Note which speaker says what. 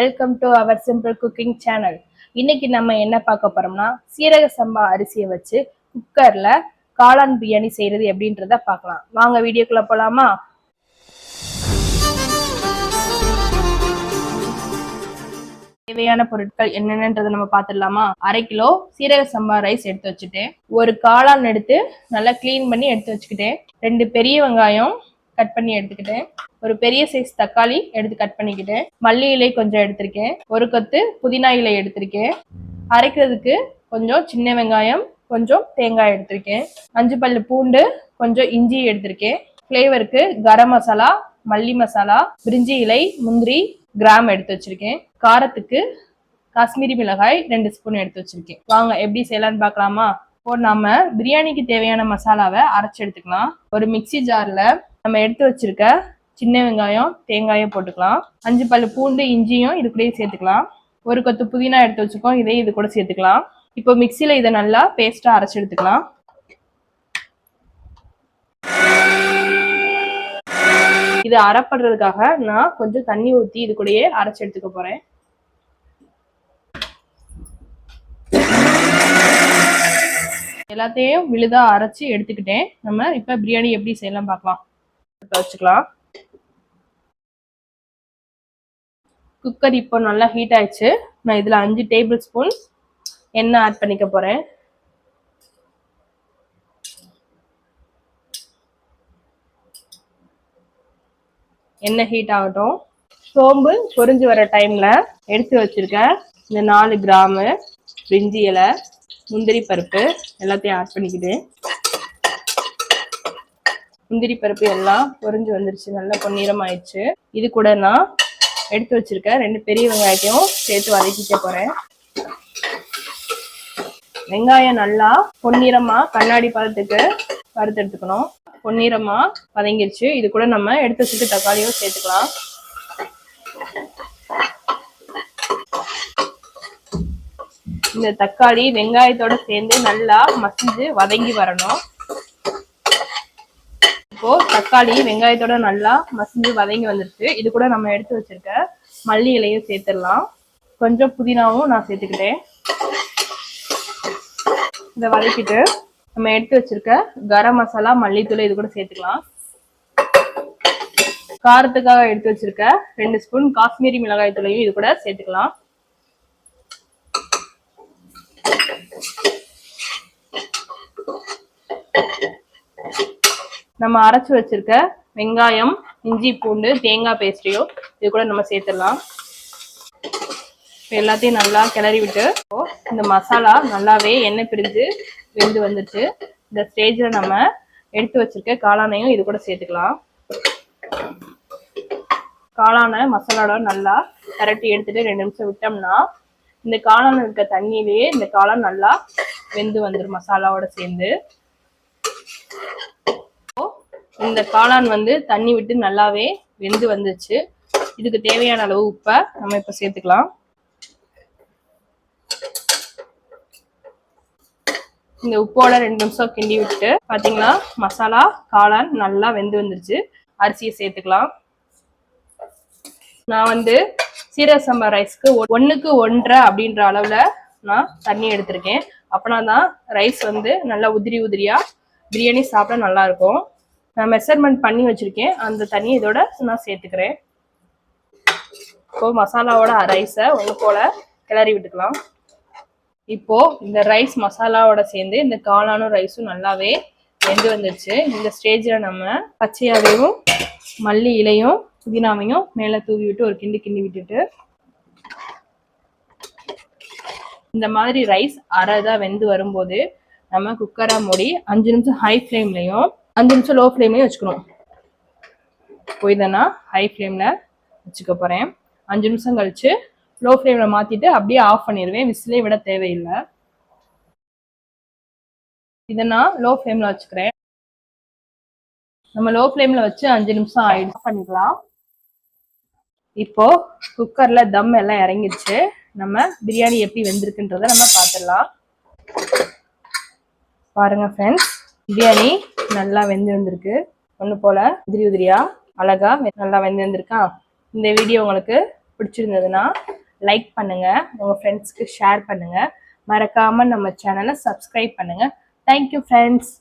Speaker 1: Welcome to our simple cooking channel இன்னைக்கு நம்ம என்ன பார்க்க போறோம்னா சீரக சம்பா அரிசியை வச்சு குக்கர்ல காளான் பிரியாணி செய்யறது எப்படின்றத பார்க்கலாம். வாங்க வீடியோக்குள்ள போலாமா? தேவையான பொருட்கள் என்னென்னன்றதை நம்ம பார்த்துடலாமா? அரை கிலோ சீரக சம்பா ரைஸ் எடுத்து வச்சுட்டேன். ஒரு காளான் எடுத்து நல்லா க்ளீன் பண்ணி எடுத்து வச்சுக்கிட்டேன். ரெண்டு பெரிய வெங்காயம் கட் பண்ணி எடுத்துக்கிட்டேன். ஒரு பெரிய சைஸ் தக்காளி எடுத்து கட் பண்ணிக்கிட்டேன். மல்லி இலை கொஞ்சம் எடுத்திருக்கேன். ஒரு கொத்து புதினா இலை எடுத்திருக்கேன். அரைக்கிறதுக்கு கொஞ்சம் சின்ன வெங்காயம் கொஞ்சம் தேங்காய் எடுத்திருக்கேன். அஞ்சு பல்லு பூண்டு கொஞ்சம் இஞ்சி எடுத்திருக்கேன். ஃப்ளேவருக்கு கரம் மசாலா மல்லி மசாலா பிரிஞ்சி இலை முந்திரி கிராம் எடுத்து வச்சிருக்கேன். காரத்துக்கு காஷ்மீரி மிளகாய் ரெண்டு ஸ்பூன் எடுத்து வச்சிருக்கேன். வாங்க எப்படி செய்யலான்னு பார்க்கலாமா? இப்போ நம்ம பிரியாணிக்கு தேவையான மசாலாவை அரைச்சி எடுத்துக்கலாம். ஒரு மிக்ஸி ஜாரில் நம்ம எடுத்து வச்சிருக்க சின்ன வெங்காயம் தேங்காயும் போட்டுக்கலாம். அஞ்சு பல் பூண்டு இஞ்சியும் இது கூடயே சேர்த்துக்கலாம். ஒரு கொத்து புதினா எடுத்து வச்சுக்கோம் இதையும் இது கூட சேர்த்துக்கலாம். இப்போ மிக்சியில் இதை நல்லா பேஸ்ட்டாக அரைச்சி எடுத்துக்கலாம். இது அரைப்படுறதுக்காக நான் கொஞ்சம் தண்ணி ஊற்றி இது கூடயே அரைச்சி எடுத்துக்க போகிறேன் எல்லாத்தையும் விழுதா அரைச்சி எடுத்துக்கிட்டேன். நம்ம இப்ப பிரியாணி எப்படி செய்யலாம் பார்க்கலாம். இப்ப வச்சுக்கலாம். குக்கர் இப்போ நல்லா ஹீட் ஆயிடுச்சு. நான் இதுல அஞ்சு டேபிள் ஸ்பூன் எண்ணெய் ஆட் பண்ணிக்க போறேன். எண்ணெய் ஹீட் ஆகட்டும். சோம்பு பொறிஞ்சு வர டைம்ல எடுத்து வச்சுருக்கேன். இந்த நாலு கிராமு பிரிஞ்சி இலை முந்திரி பருப்பு எல்லாத்தையும் ஆட் பண்ணிக்கிட்டு. முந்திரி பருப்பு எல்லாம் பொறிஞ்சு வந்துருச்சு. நல்லா பொன்னிறம் ஆயிடுச்சு இது கூட நான் எடுத்து வச்சிருக்கேன். ரெண்டு பெரிய வெங்காயத்தையும் சேர்த்து வதக்கிக்க போறேன். வெங்காயம் நல்லா பொன்னிறமா கண்ணாடி பதத்துக்கு வறுத்து எடுத்துக்கணும். பொன்னிறமா வதங்கிருச்சு. இது கூட நம்ம எடுத்து வச்சுட்டு தக்காளியும் சேர்த்துக்கலாம். இந்த தக்காளி வெங்காயத்தோட சேர்ந்து நல்லா மசிஞ்சு வதங்கி வரணும். இப்போ தக்காளி வெங்காயத்தோட நல்லா மசிஞ்சு வதங்கி வந்துருச்சு இது கூட நம்ம எடுத்து வச்சிருக்க மல்லி இலையும் சேர்த்துடலாம். கொஞ்சம் புதினாவும் நான் சேர்த்துக்கிட்டேன். இதை வதக்கிட்டு நம்ம எடுத்து வச்சிருக்க கரம் மசாலா மல்லித்தூள் இது கூட சேர்த்துக்கலாம். காரத்துக்காக எடுத்து வச்சிருக்க ரெண்டு ஸ்பூன் காஷ்மீரி மிளகாய் தூளையும் இது கூட சேர்த்துக்கலாம். நம்ம அரைச்சு வச்சிருக்க வெங்காயம் இஞ்சி பூண்டு தேங்காய் பேஸ்ட்ரியோ இது கூட நம்ம சேர்த்துடலாம். எல்லாத்தையும் நல்லா கிளறி விட்டு இந்த மசாலா நல்லாவே எண்ணெய் பிரிஞ்சு வெந்து வந்துச்சு இந்த ஸ்டேஜில் நம்ம எடுத்து வச்சிருக்க காளானையும் இது கூட சேர்த்துக்கலாம். காளானை மசாலாவோட நல்லா கரட்டி எடுத்துட்டு ரெண்டு நிமிஷம் விட்டோம்னா இந்த காளான் இருக்க தண்ணியிலேயே இந்த காளான் நல்லா வெந்து வந்துடும் மசாலாவோட சேர்ந்து. இந்த காளான் வந்து தண்ணி விட்டு நல்லாவே வெந்து வந்துச்சு. இதுக்கு தேவையான அளவு உப்பை நம்ம இப்போ சேர்த்துக்கலாம். இந்த உப்போட ரெண்டு நிமிஷம் கிண்டி விட்டு பார்த்தீங்களா மசாலா காளான் நல்லா வெந்து வந்துருச்சு. அரிசியை சேர்த்துக்கலாம். நான் வந்து சீரக சம்பா ரைஸ்க்கு ஒன்றுக்கு ஒன்றரை அப்படின்ற அளவில் நான் தண்ணி எடுத்திருக்கேன். அப்போனா தான் ரைஸ் வந்து நல்லா உதிரி உதிரியாக பிரியாணி சாப்பிட நல்லாயிருக்கும் நான் மெஷர்மெண்ட் பண்ணி வச்சுருக்கேன். அந்த தண்ணியை இதோட நான் சேர்த்துக்கிறேன். இப்போ மசாலாவோட ரைஸை ஒன்று போல் கிளறி விட்டுக்கலாம். இப்போது இந்த ரைஸ் மசாலாவோட சேர்ந்து இந்த காளானும் ரைஸும் நல்லாவே வெந்து வந்துருச்சு. இந்த ஸ்டேஜில் நம்ம பச்சையாவையும் மல்லி இலையும் புதினாவையும் மேலே தூவி விட்டு ஒரு கிண்டி கிண்டி விட்டுட்டு இந்த மாதிரி ரைஸ் அரைதா வெந்து வரும்போது நம்ம குக்கரை மூடி அஞ்சு நிமிஷம் ஹை ஃப்ளேம்லையும் அஞ்சு நிமிஷம் லோ ஃப்ளேம்லேயும் வச்சுக்கணும். போய் இதை ஹை ஃப்ளேமில் வச்சுக்க போகிறேன் அஞ்சு நிமிஷம் கழித்து லோ ஃப்ளேமில் மாற்றிட்டு அப்படியே ஆஃப் பண்ணிடுவேன். விசிலே விட தேவையில்லை. இதை நான் லோ ஃப்ளேமில் வச்சுக்கிறேன். நம்ம லோ ஃப்ளேமில் வச்சு அஞ்சு நிமிஷம் ஆயிடுச்சு. பண்ணிக்கலாம். இப்போ குக்கரில் தம் எல்லாம் இறங்கிடுச்சு. நம்ம பிரியாணி எப்படி வெந்திருக்குன்றத நம்ம பார்த்துடலாம். பாருங்க ஃப்ரெண்ட்ஸ் பிரியாணி நல்லா வெந்து வந்திருக்கு. ஒன்று போல. உதிரி உதிரியா? அழகா நல்லா வெந்து வந்திருக்கா? இந்த வீடியோ உங்களுக்கு பிடிச்சிருந்ததுன்னா லைக் பண்ணுங்க. உங்க ஃப்ரெண்ட்ஸ்க்கு ஷேர் பண்ணுங்க. மறக்காம நம்ம சேனலை சப்ஸ்கிரைப் பண்ணுங்க. Thank you friends